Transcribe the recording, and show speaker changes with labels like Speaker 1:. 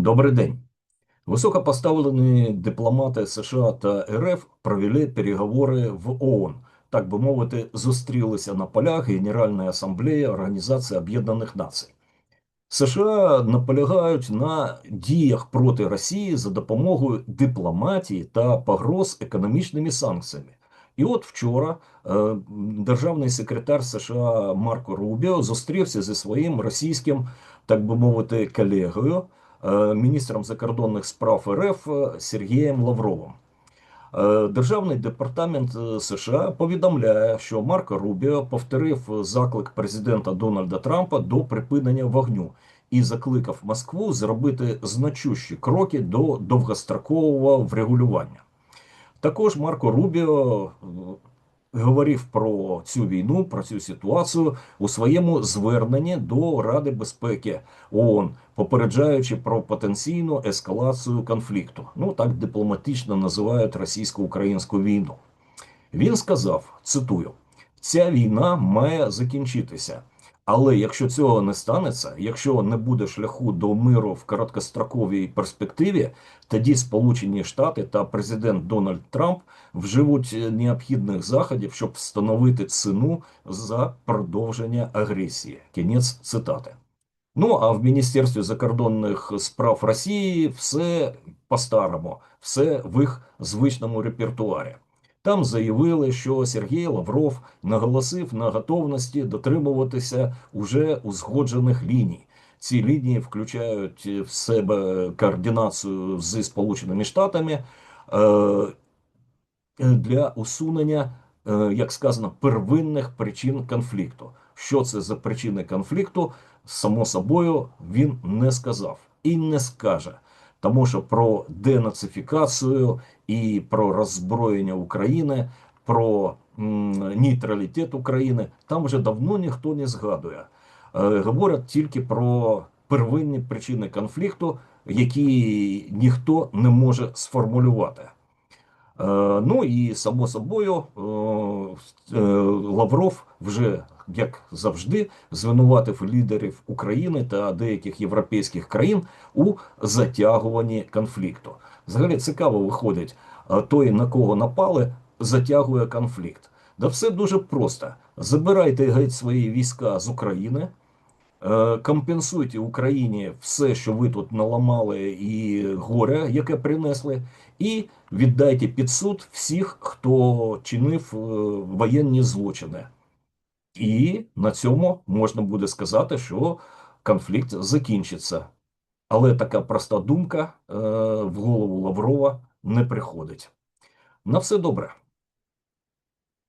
Speaker 1: Добрий день. Високопоставлені дипломати США та РФ провели переговори в ООН. Так би мовити, зустрілися на полях Генеральної асамблеї Організації Об'єднаних Націй. США наполягають на діях проти Росії за допомогою дипломатії та погроз економічними санкціями. І от вчора е, державний секретар США Марко Рубіо зустрівся зі своїм російським, так би мовити, колегою, міністром закордонних справ РФ Сергієм Лавровим. Е, Державний департамент е, США повідомляє, що Марко Рубіо повторив заклик президента Дональда Трампа до припинення вогню і закликав Москву зробити значущі кроки до довгострокового врегулювання. Також Марко Рубіо е, говорив про цю війну, про цю ситуацію у своєму зверненні до Ради безпеки ООН, попереджаючи про потенційну ескалацію конфлікту. Ну так дипломатично називають російсько-українську війну. Він сказав: цитую: ця війна має закінчитися. Але якщо цього не станеться, якщо не буде шляху до миру в короткостроковій перспективі, тоді Сполучені Штати та президент Дональд Трамп вживуть необхідних заходів, щоб встановити ціну за продовження агресії. Кінець цитати. Ну а в Міністерстві закордонних справ Росії все по-старому, все в їх звичному репертуарі. Там заявили, що Сергій Лавров наголосив на готовності дотримуватися уже узгоджених ліній. Ці лінії включають в себе координацію зі Сполученими Штатами е, для усунення, е, як сказано, первинних причин конфлікту. Що це за причини конфлікту? Само собою він не сказав і не скаже. Тому що про денацифікацію і про роззброєння України, про нейтралітет України там вже давно ніхто не згадує. Е, говорять тільки про первинні причини конфлікту, які ніхто не може сформулювати. Е, ну і само собою е, Лавров вже як завжди, звинуватив лідерів України та деяких європейських країн у затягуванні конфлікту. Взагалі цікаво виходить, той, на кого напали, затягує конфлікт. Да все дуже просто: забирайте геть свої війська з України. Е, компенсуйте Україні все, що ви тут наламали, і горе, яке принесли, і віддайте під суд всіх, хто чинив е, воєнні злочини. І на цьому можна буде сказати, що конфлікт закінчиться. Але така проста думка е, в голову Лаврова не приходить. На все добре.